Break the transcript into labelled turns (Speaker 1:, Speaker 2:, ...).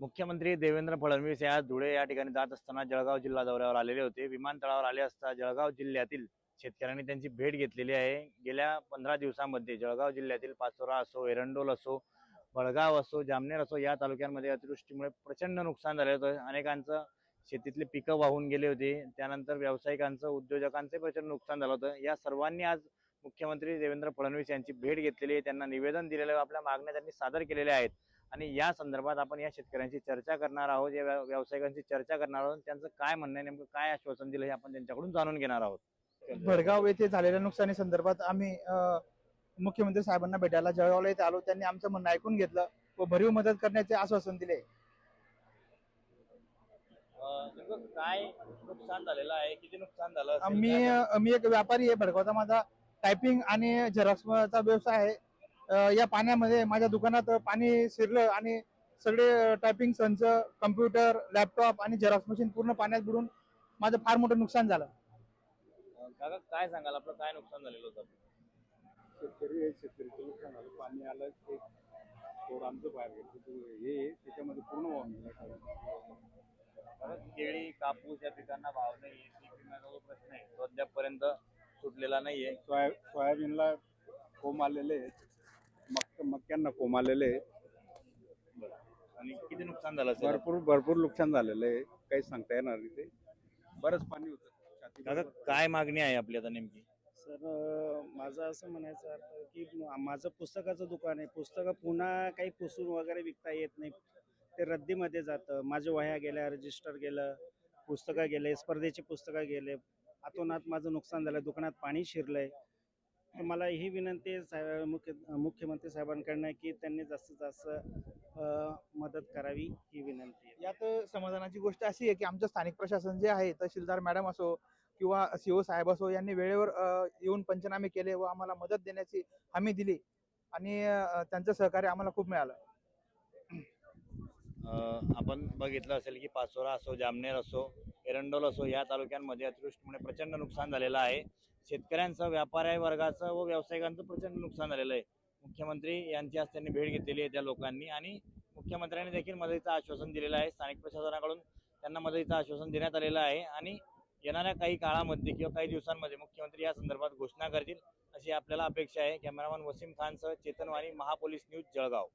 Speaker 1: मुख्यमंत्री देवेंद्र फडणवीस या धुळे या ठिकाणी जात असताना जळगाव जिल्हा दौऱ्यावर आलेले होते. विमानतळावर आले असता जळगाव जिल्ह्यातील शेतकऱ्यांनी त्यांची भेट घेतलेली आहे. गेल्या पंधरा दिवसांमध्ये जळगाव जिल्ह्यातील पाचोरा असो एरंडोल असो बळगाव असो जामनेर असो या तालुक्यांमध्ये अतिवृष्टीमुळे प्रचंड नुकसान झाले होते. अनेकांचं शेतीतले पिकं वाहून गेले होते. त्यानंतर व्यावसायिकांचं उद्योजकांचे प्रचंड नुकसान झालं होतं. या सर्वांनी आज मुख्यमंत्री देवेंद्र फडणवीस यांची भेट घेतलेली आहे. त्यांना निवेदन दिलेलं आपल्या मागण्या त्यांनी सादर केलेल्या आहेत. आणि या संदर्भात आपण या शेतकऱ्यांची चर्चा करणार आहोत या व्या- व्यावसायिकांची चर्चा करणार आहोत त्यांचं काय म्हणणं नेमकं काय आश्वासन दिलं हे आपण त्यांच्याकडून जाणून घेणार आहोत.
Speaker 2: भडगाव येथे झालेल्या नुकसानी संदर्भात आम्ही मुख्यमंत्री साहेबांना भेटायला जळगावला येथे आलो त्यांनी आमचं म्हणणं ऐकून घेतलं व भरीव मदत करण्याचे आश्वासन दिले.
Speaker 1: काय नुकसान झालेलं आहे? किती नुकसान झालं?
Speaker 2: मी मी एक व्यापारी आहे भडगावचा माझा. टायपिंग आणि झेरॉक्सचा व्यवसाय आहे. या पाण्यामध्ये माझ्या दुकानात पाणी शिरलं आणि सगळे टायपिंग संच कम्प्युटर लॅपटॉप आणि झेरॉक्स मशीन पूर्ण पाण्यात बुडून माझं फार मोठं नुकसान झालं.
Speaker 1: काका काय सांगाल? आपलं काय नुकसान झालेलं होतं?
Speaker 3: शेतकरी आहे शेतकरीचं नुकसान झालं. पाणी आलं ते थोडं आमचं बाहेर गेलं. ते हे आहे, त्याच्यामध्ये पूर्ण वाहून गेलं.
Speaker 1: केळी कापूस या पिकांना भाव नाही पीक विम्याचा प्रश्न आहे तो अद्यापपर्यंत सुटलेला नाहीये
Speaker 3: सोया सोयाबीनला कोंब आलेले आहेत. मक मक्यांना कोंब आलेले आहेत.
Speaker 1: आणि किती नुकसान झालं असेल?
Speaker 3: भरपूर भरपूर नुकसान झालेलं आहे. काही सांगता येणार नाही ते. बरंच पाणी होतं.
Speaker 1: काका
Speaker 3: छातीत
Speaker 1: काय मागणी आहे आपली आता नेमकी?
Speaker 4: सर अ, माझं असं म्हणायचं अर्थ आहे की म- माझं पुस्तकाचं दुकान आहे. पुस्तकं पुन्हा काही पुसून वगैरे विकता येत नाही. ते रद्दीमध्ये जातं. माझ्या वह्या गेल्या रजिस्टर गेलं पुस्तकं गेले स्पर्धेची पुस्तकं गेले. आतोनात माझं नुकसान झालं. दुकानात पाणी शिरलंय. मला ही विनंती साहेब मुख्य मुख्यमंत्री साहेबांकडनं की त्यांनी जास्तीत जास्त मदत करावी ही विनंती आहे.
Speaker 2: यात समाधानाची गोष्ट अशी आहे की आमचं स्थानिक प्रशासन जे आहे तहसीलदार मॅडम असो किंवा सीओ साहेब असो यांनी वेळेवर येऊन पंचनामे केले व आम्हाला मदत देण्याची हमी दिली. आणि त्यांचं सहकार्य आम्हाला खूप मिळालं.
Speaker 1: आपण बघितलं असेल की पाचोरा असो जामनेर असो एरंडोल असो या तालुक्यांमध्ये अतिवृष्टीमुळे प्रचंड नुकसान झालेलं आहे. शेतकऱ्यांचं व्यापारी वर्गाचं व व्यावसायिकांचं प्रचंड नुकसान झालेलं आहे. मुख्यमंत्री यांची आज त्यांनी भेट घेतलेली आहे त्या लोकांनी आणि मुख्यमंत्र्यांनी देखील मदतीचं आश्वासन दिलेलं आहे. स्थानिक प्रशासनाकडून त्यांना मदतीचं आश्वासन देण्यात आलेलं आहे आणि येणाऱ्या काही काळामध्ये किंवा काही दिवसांमध्ये मुख्यमंत्री या संदर्भात घोषणा करतील अशी आपल्याला अपेक्षा आहे. कॅमेरामॅन वसीम खानसह चेतनवाणी महापोलीस न्यूज जळगाव.